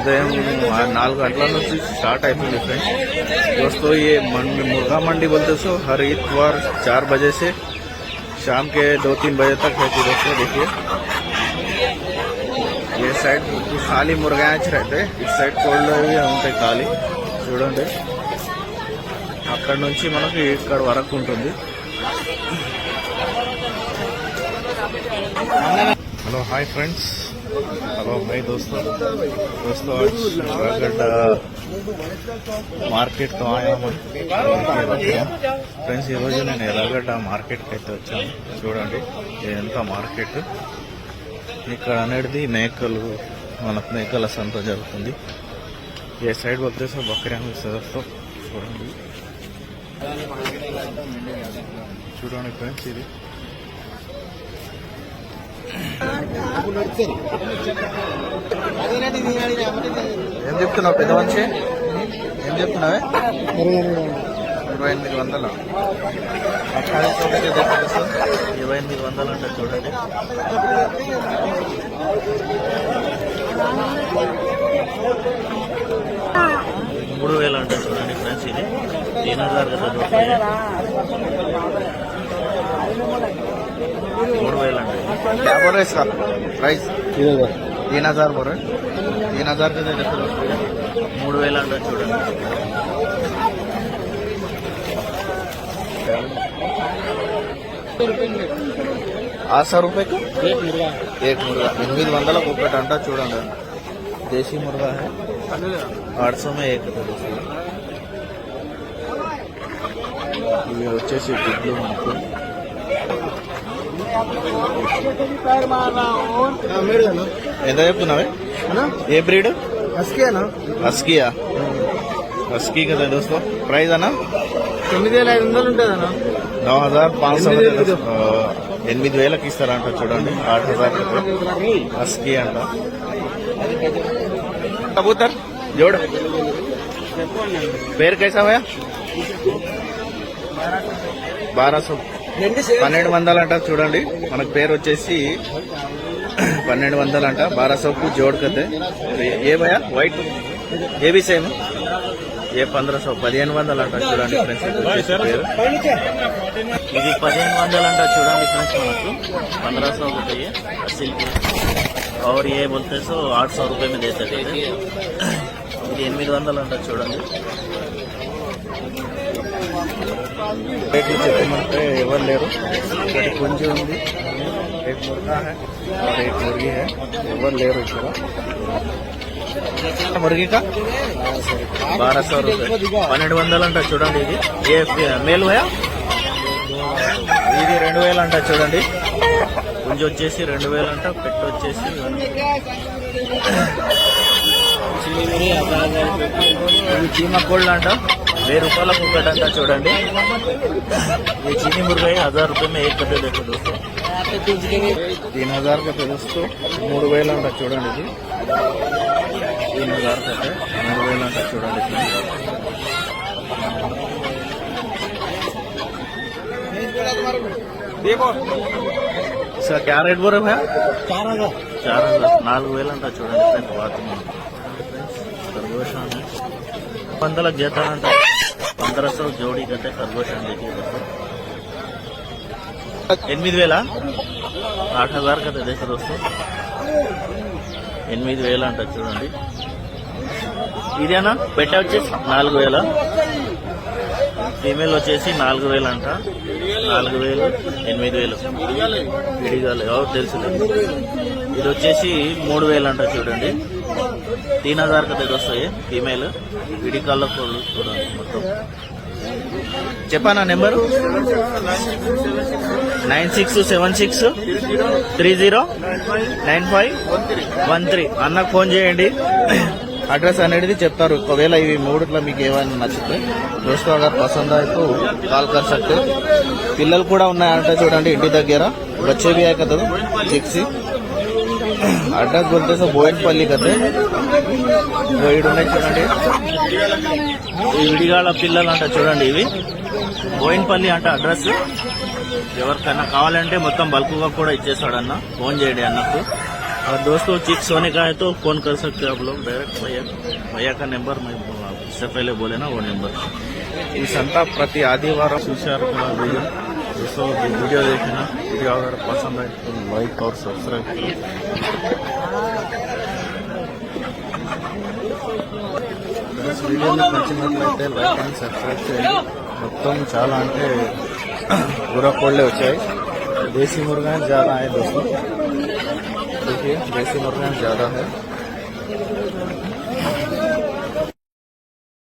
ఉదయం ఆ నాలుగు గంటల నుంచి स्टार्ट అవుతుంది फ्रेंड्स दोस्तों ये मंडी मुर्गा मंडी बोलते सो हर इतवार चार बजे से शाम के दो तीन बजे तक रहती दोस्तों देखिए ये साइड खाली मुर्गाच रहते इस సైడ్ కోళ్ళు అవి ఉంటాయి ఖాళీ చూడండి అక్కడ నుంచి మనకి ఇక్కడ వరకు ఉంటుంది हेलो हाय फ्रेंड्स हेलो भाई दोस्तों दोस्तों आज रागड्डा మార్కెట్ తో ఆయా ఫ్రెండ్స్ ఈరోజు నేను ఎర్రగడ్డ మార్కెట్కి అయితే వచ్చాను చూడండి ఇదంతా మార్కెట్ ఇక్కడ అనేది మేకలు మన మేకల సంత జరుగుతుంది ఏ సైడ్ వద్దే సో బక్రాను సదస్తో చూడండి చూడండి ఫ్రెండ్స్ ఇది ఏం చెప్తున్నావు పెద్ద మనిషి ఏం చెప్తున్నావే? ఇరవై ఎనిమిది వందలు? చూడండి ఇరవై ఎనిమిది వందలు అంటే చూడండి. మూడు వేలు అంటే చూడండి ఫ్రెండ్స్ ఇది. దీని దగ్గర क्या बोल रहे इसका प्राइस तीन हजार बोल रहे तीन हजार का दे देते మూడు వేలు అంటే చూడండి ఆరు సौ रुपये का एक मुर्गा ఎనిమిది వందలకు ఒకటి అంట చూడండి దేశీ ముర్గా है ఆరు सौ में एक है दोस्तों ఇవి వచ్చేసి గుడ్లు మనకు ఎంత చెప్తున్నావే ఏ బ్రీడ్ హస్కీయా హస్కీ కదా దోస్తో ప్రైస్ అన్నా తొమ్మిది వేల ఐదు వందలు ఉంటుంది అన్న నौ हजार पाँच सौ ఎనిమిది వేలు ఆ, ఎనిమిది వేలకు ఇస్తారంట చూడండి ఆరు హజార్ హస్కీ అంట కబూతర్ జోడ్ పేరు కైసా భయ బారా సో పన్నెండు వందలు అంట చూడండి మనకు పేరు వచ్చేసి పన్నెండు వందలు అంట బారా సౌకు జోడ్ కతే ఏ భయ వైట్ ఏ బి సేమ్ ఏ పంద్ర సౌ పదిహేను వందలు అంట చూడండి ఫ్రెండ్స్ ఇది వచ్చేసి పేరు ఇది పదిహేను వందలు అంట చూడండి ఫ్రెండ్స్ మనకు पंद्रह सौ रुपये సిల్క్ और ये बोलते सो आठ सौ रुपये में देते थे ఇది ఎనిమిది వందలు అంట చూడండి రేట్లు చెప్పమంటే ఎవరు లేరు. ఇక్కడ కొంచెం ఉంది. రేట్ మురగా రేట్ మురిగి ఎవరు లేరు ఇక్కడ. మురిగి బారా సార్ పన్నెండు వందలు అంట చూడండి ఇది. ఏ మేలు ఇది రెండు వేలు అంట చూడండి. గుంజు వచ్చేసి రెండు వేలు అంట పెట్టు వచ్చేసి చీమ కోళ్ళు అంట. వెయ్యి రూపాయలకు ఒకటి అంట చూడండి ये चीनी मुर्गा है हजार रुपये में एक कटे देखो दोस्तों तीन हजार का दोस्तों మూడు వేలు అంట చూడండి ఇది तीन हजार కట్టే మూడు వేలు అంట చూడండి ఇది. इसका क्या रेट बोल रहे भैया चार हजार चार हजार నాలుగు వేలు అంట చూడండి ఫ్రెండ్స్ బాత్రూమ్ खरगोश पंद्रह देता था पंद्रह सौ जोड़ी कहते खरगोश अंडे की एनद वेल आठ ఎనిమిది వేలు అంట చూడండి. ఇదేనా? పెట్ట వచ్చేసి నాలుగు వేల? ఫీమేల్ వచ్చేసి నాలుగు వేలు అంట. నాలుగు వేలు ఎనిమిది వేలు. విడిగాలి. ఎవరు తెలుసు ఇది వచ్చేసి మూడు వేలు అంట చూడండి. तीन हजार का దగ్గర వస్తాయి ఫీమేల్ విడికాల్లో కోళ్ళు చూడండి మొత్తం చెప్పానా number nine six seven six three zero nine five one three అన్నకు ఫోన్ చేయండి అడ్రస్ అనేది చెప్తారు ఒకవేళ ఇవి మూడిట్లో మీకు ఏమైనా నచ్చితే దోస్తు అగర్ పసంద్ అయితే కాల్ కర్ సక్తే పిల్లలు కూడా ఉన్నాయంటే చూడండి ఇంటి దగ్గర బచ్చే भी है కదా చిక్సి అడ్రస్ బోల్తే సో బోయిన్పల్లి కదే ఇవి ఉన్నాయి చూడండి ఈ విడిగాళ్ళ పిల్లలు అంట చూడండి ఇవి బోయిన్పల్లి అంట అడ్రస్ ఎవరికైనా కావాలంటే మొత్తం బల్క్గా కూడా ఇచ్చేస్తాడు అన్న ఫోన్ చేయండి అన్నకు और दोस्तों चिक सोने का है तो फोन कर सकते हो आप लोग डायरेक्ट भैया भैया का नंबर मैं इससे पहले बोले ना वो नंबर ఈ సంత ప్రతి ఆదివారం చూశారు కదా వీడియో సో ఈ వీడియో देखना वीडियो अगर पसंद आए तो लाइक और सब्सक्राइब వీడియో మీకు నచ్చినట్లయితే లైక్ అండ్ సబ్స్క్రైబ్ చేయండి మొత్తం చాలా అంటే पूरा కోళ్ళే వచ్చాయి देसी मुर्गा ज़्यादा है दोस्तों देखिए देसी मुर्गा ज़्यादा है